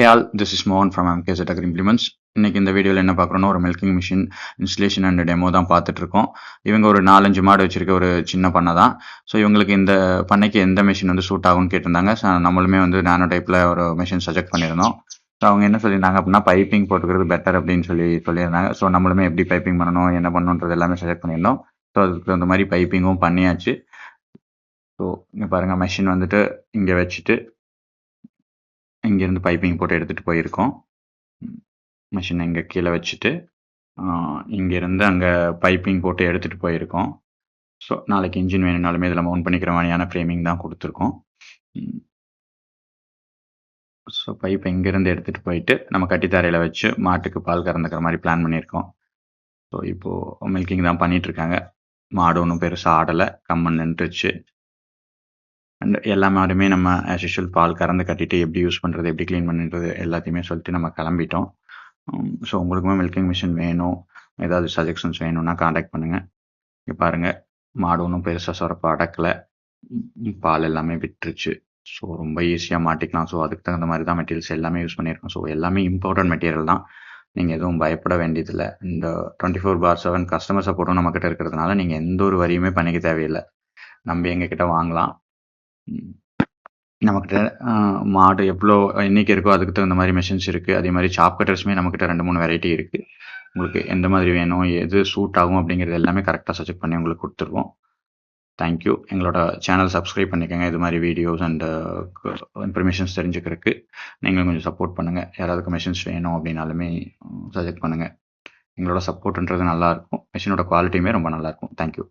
Hey all this is மோகன் from MKS agri implements இன்னைக்கு இந்த வீடியோவில் என்ன பார்க்குறோன்னா ஒரு milking machine installation and demo தான் பார்த்துட்டு இருக்கோம் இவங்க ஒரு நாலஞ்சு மாடு வச்சிருக்க ஒரு சின்ன பண்ணை தான். ஸோ இவங்களுக்கு இந்த பண்ணைக்கு எந்த மிஷின் வந்து சூட் ஆகும்னு கேட்டிருந்தாங்க. நம்மளுமே வந்து நானோ டைப்பில் ஒரு மிஷின் சஜெக்ட் பண்ணியிருந்தோம். ஸோ அவங்க என்ன சொல்லியிருந்தாங்க அப்படின்னா பைப்பிங் போட்டுக்கிறது பெட்டர் அப்படின்னு சொல்லி சொல்லியிருந்தாங்க. ஸோ நம்மளுமே எப்படி பைப்பிங் பண்ணணும் என்ன பண்ணணுன்றது எல்லாமே சஜெக்ட் பண்ணியிருந்தோம். ஸோ அதுக்கு தகுந்த மாதிரி பைப்பிங்கும் பண்ணியாச்சு. ஸோ இங்கே பாருங்கள் மெஷின் வந்துட்டு இங்கே வச்சுட்டு இங்கேருந்து பைப்பிங் போட்டு எடுத்துகிட்டு போயிருக்கோம். மிஷினை இங்கே கீழே வச்சுட்டு இங்கேருந்து அங்கே பைப்பிங் போட்டு எடுத்துகிட்டு போயிருக்கோம். ஸோ நாளைக்கு இன்ஜின் வேணும்னாலுமே இதில் மவுண்ட் பண்ணிக்கிற மாதிரியான ஃப்ரேமிங் தான் கொடுத்துருக்கோம். ஸோ பைப்பை இங்கேருந்து எடுத்துகிட்டு போயிட்டு நம்ம கட்டித்தரையில் வச்சு மாட்டுக்கு பால் கறந்துக்கிற மாதிரி பிளான் பண்ணியிருக்கோம். ஸோ இப்போது மில்கிங் தான் பண்ணிகிட்ருக்காங்க மாடு ஒன்றும் பெருசாக ஆடலை. கம்மன் நின்றுச்சு. அண்ட் எல்லா மாடுமே நம்ம ஆஸ் யூஷுவல் பால் கறந்து கட்டிட்டு எப்படி யூஸ் பண்ணுறது எப்படி க்ளீன் பண்ணுறது எல்லாத்தையுமே சொல்லிட்டு நம்ம கிளம்பிட்டோம். ஸோ உங்களுக்குமே மில்கிங் மிஷின் வேணும். ஏதாவது சஜஷன்ஸ் வேணும்னா காண்டாக்ட் பண்ணுங்கள் இங்கே பாருங்கள் மாடு ஒன்றும் பெருசாக சுரப்ப அடக்கலை. பால் எல்லாமே விட்டுருச்சு. ஸோ ரொம்ப ஈஸியாக மாட்டிக்கலாம். ஸோ அதுக்கு தகுந்த மாதிரி தான் மெட்டீரியல்ஸ் எல்லாமே யூஸ் பண்ணியிருக்கோம். ஸோ எல்லாமே இம்பார்ட்டன்ட் மெட்டீரியல் தான். நீங்கள் எதுவும் பயப்பட வேண்டியதில்லை. இந்த twenty four by seven customer சப்போர்ட்டும் நம்மக்கிட்ட இருக்கிறதுனால நீங்கள் எந்த ஒரு வரியுமே பண்ணிக்க தேவையில்லை. நம்ம எங்ககிட்ட வாங்கலாம். நம்மக்கிட்ட மாடு எவ்வளோ எண்ணிக்கை இருக்கோ அதுக்கு தகுந்த மாதிரி மெஷின்ஸ் இருக்குது அதே மாதிரி சாப் கட்டர்ஸுமே நம்மக்கிட்ட ரெண்டு மூணு வெரைட்டி இருக்குது உங்களுக்கு எந்த மாதிரி வேணும் எது சூட் ஆகும் அப்படிங்கிறது எல்லாமே கரெக்டாக சஜெக்ட் பண்ணி உங்களுக்கு கொடுத்துருவோம். தேங்க்யூ எங்களோட சேனல் சப்ஸ்கிரைப் பண்ணிக்கோங்க. இது மாதிரி வீடியோஸ் அண்ட் இன்ஃபர்மேஷன்ஸ் தெரிஞ்சுக்கிறதுக்கு நீங்களும் கொஞ்சம் சப்போர்ட் பண்ணுங்கள் யாராவது மெஷின்ஸ் வேணும் அப்படின்னாலுமே uh, சஜெக்ட் பண்ணுங்கள் எங்களோட சப்போர்ட்ன்றது நல்லாயிருக்கும் மெஷினோட குவாலிட்டியுமே ரொம்ப நல்லாயிருக்கும் தேங்க்யூ